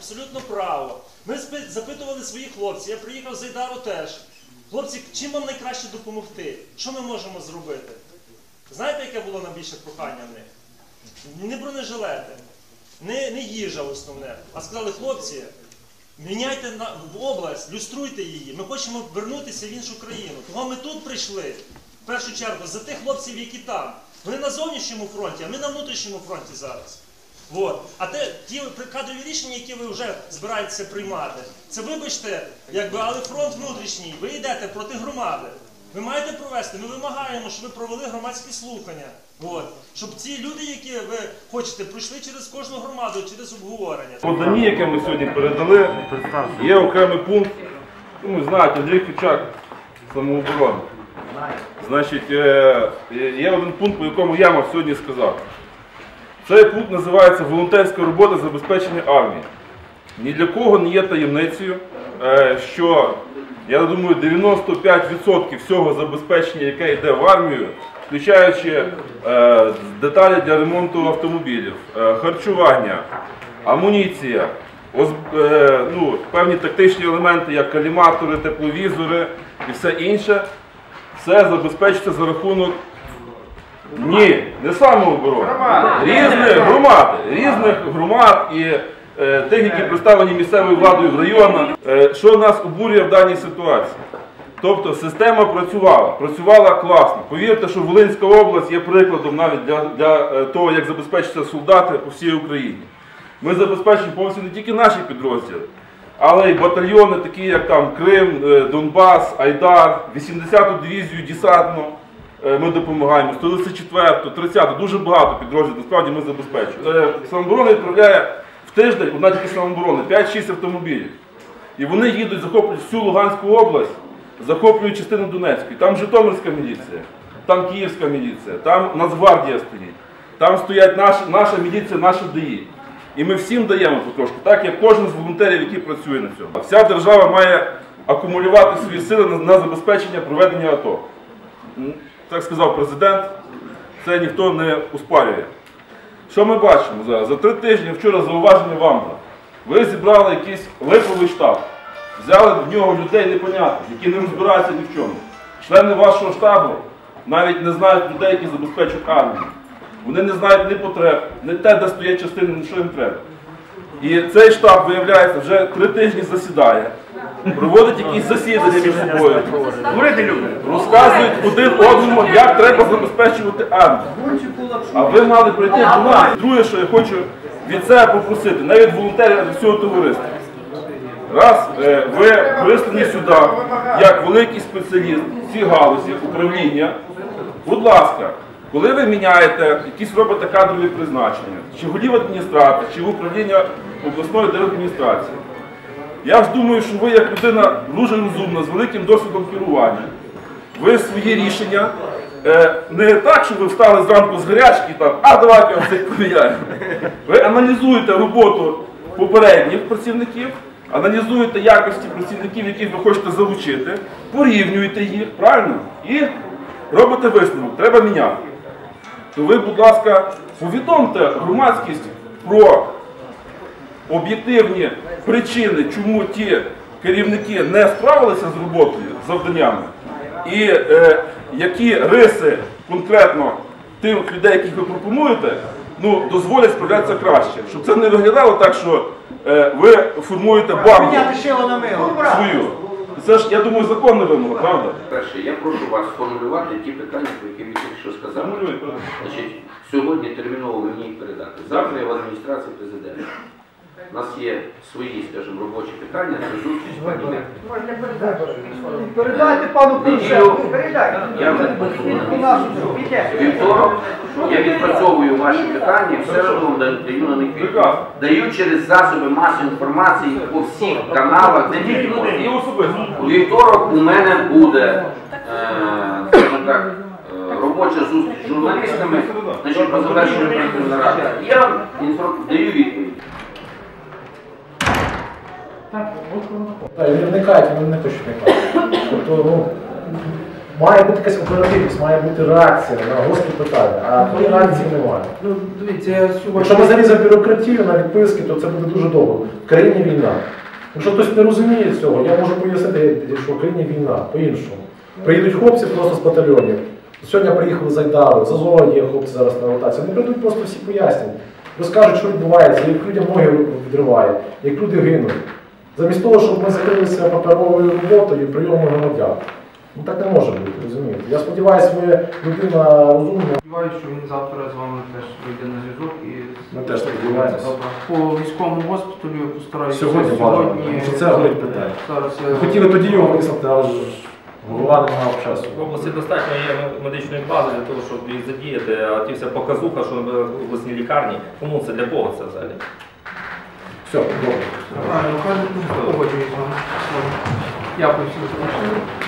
абсолютно право. Ми запитували своїх хлопців, я приїхав з Айдару теж. Хлопці, чим вам найкраще допомогти? Що ми можемо зробити? Знаєте, яке було найбільше прохання в них? Не бронежилети, не, не їжа основне. А сказали, хлопці, міняйте на, в область, люструйте її. Ми хочемо вернутися в іншу країну. Того ми тут прийшли, в першу чергу, за тих хлопців, які там. Вони на зовнішньому фронті, а ми на внутрішньому фронті зараз. От. А те, ті кадрові рішення, які ви вже збираєтеся приймати, це вибачте, якби, але фронт внутрішній, ви йдете проти громади. Ви маєте провести, ми вимагаємо, щоб ви провели громадські слухання. От. Щоб ці люди, які ви хочете, пройшли через кожну громаду, через обговорення. поданні, яке ми сьогодні передали, є окремий пункт. Ну, знаєте, Андрій Кичак, самооборона. Значить, е, є один пункт, по якому я мав сьогодні сказати. Цей пункт називається волонтерська робота забезпечення армії. Ні для кого не є таємницею, е, що я думаю, 95% всього забезпечення, яке йде в армію, включаючи е, деталі для ремонту автомобілів, е, харчування, амуніція, ну, певні тактичні елементи, як каліматори, тепловізори і все інше, все забезпечується за рахунок ні, не самооборони. Різних громад, різних громад і е, тих, які представлені місцевою владою в районах. Е, що нас обурює в даній ситуації? Тобто система працювала, працювала класно. Повірте, що Волинська область є прикладом навіть для, для е, того, як забезпечуються солдати по всій Україні. Ми забезпечуємо повністю не тільки наші підрозділи, але й батальйони, такі як там Крим, е, Донбас, Айдар, 80-ту дивізію десантну. Е, Ми допомагаємо 194, 30, дуже багато підрозділів, насправді ми забезпечуємо. Е, Самооборона відправляє в тиждень, одна тільки самооборони, 5-6 автомобілів. І вони їдуть, захоплюють всю Луганську область, захоплюють частину Донецької. Там Житомирська міліція, там Київська міліція, там Нацгвардія стоїть, там стоять наша, наша міліція, наші ДІ. І ми всім даємо потрошку, так як кожен з волонтерів, який працює на цьому. Вся держава має акумулювати свої сили на забезпечення проведення АТО. Так сказав президент, це ніхто не успарює. Що ми бачимо зараз? За три тижні вчора зауваження вам. Ви зібрали якийсь липовий штаб, взяли в нього людей непонятних, які не розбираються ні в чому. Члени вашого штабу навіть не знають людей, які забезпечують армію. Вони не знають ні потреб, ні те, де стоять частини, ні що їм треба. І цей штаб, виявляється, вже три тижні засідає, проводить якісь засідання між собою. Говорити люди. Розказують один одному, як треба забезпечувати армію. А ви мали прийти до нас. Друге, що я хочу від себе попросити, не від волонтерів, а від всього товариства. Раз е, ви прислані сюди, як великий спеціаліст в цій галузі управління, будь ласка, коли ви міняєте, якісь робите кадрові призначення, чи голів адміністрації, чи в управління обласної держадміністрації, я ж думаю, що ви як людина дуже розумна, з великим досвідом керування, ви свої рішення е, не так, що ви встали зранку з гарячки, там, а давайте все поміняємо. Ви аналізуєте роботу попередніх працівників, аналізуєте якості працівників, яких ви хочете залучити, порівнюєте їх, правильно? І робите висновок, треба міняти. То ви, будь ласка, повідомте громадськість про об'єктивні причини, чому ті керівники не справилися з роботою, з завданнями, і е, які риси конкретно тих людей, яких ви пропонуєте, ну, дозволять справлятися краще. Щоб це не виглядало так, що е, ви формуєте мило. свою. Це ж, я думаю, законна вимога, правда? Перше, я прошу вас сформулювати ті питання, про які ви тільки що сказали. Значить, сьогодні терміново мені їх передати. Завтра я в адміністрації президента. У нас є свої, скажімо, робочі питання, це зустріч з пані Меркель. Передайте пану Неділю передайте. я вівторок, я відпрацьовую ваші питання і все одно вам даю на них відповідь. Даю через засоби масової інформації по всіх каналах, не тільки особисто. У вівторок у мене буде е, скажімо так, е, робоча зустріч з журналістами, значить по завершенню наради. Я вам даю відповідь. Так, не вникайте, вони не хочуть вникати. Тобто, ну, має бути якась оперативність, має бути реакція на гострі питання, а тої реакції немає. Ну, дивіться, я сьогодні... Якщо ми заліземо бюрократію на відписки, то це буде дуже довго. В країні війна. Якщо хтось не розуміє цього, я можу пояснити, що в країні війна по-іншому. Приїдуть хлопці просто з батальйонів. Сьогодні приїхали з Айдару, з Азова є хлопці зараз на ротації. Вони прийдуть просто всі пояснять. Розкажуть, що відбувається, як людям ноги відриває, як люди гинуть. Замість того, щоб ми закрилися паперовою роботою і прийомом громадян. Ну так не може бути, розумієте. Я сподіваюся, ви людина розумна. Сподіваюся, що він завтра з вами теж вийде на зв'язок і Ми теж сподіваємося. По військовому госпіталю я постараюся Сьогодні бажано, тому що це горить питання. Зараз я Хотіли тоді його вислати, але ж голова не мав часу. В області достатньо є медичної бази для того, щоб їх задіяти, а ті вся показуха, що в обласній лікарні, кому це для кого це взагалі? Все, добре. правильно кажете, погоджуюсь з вами. Дякую всім за вашу.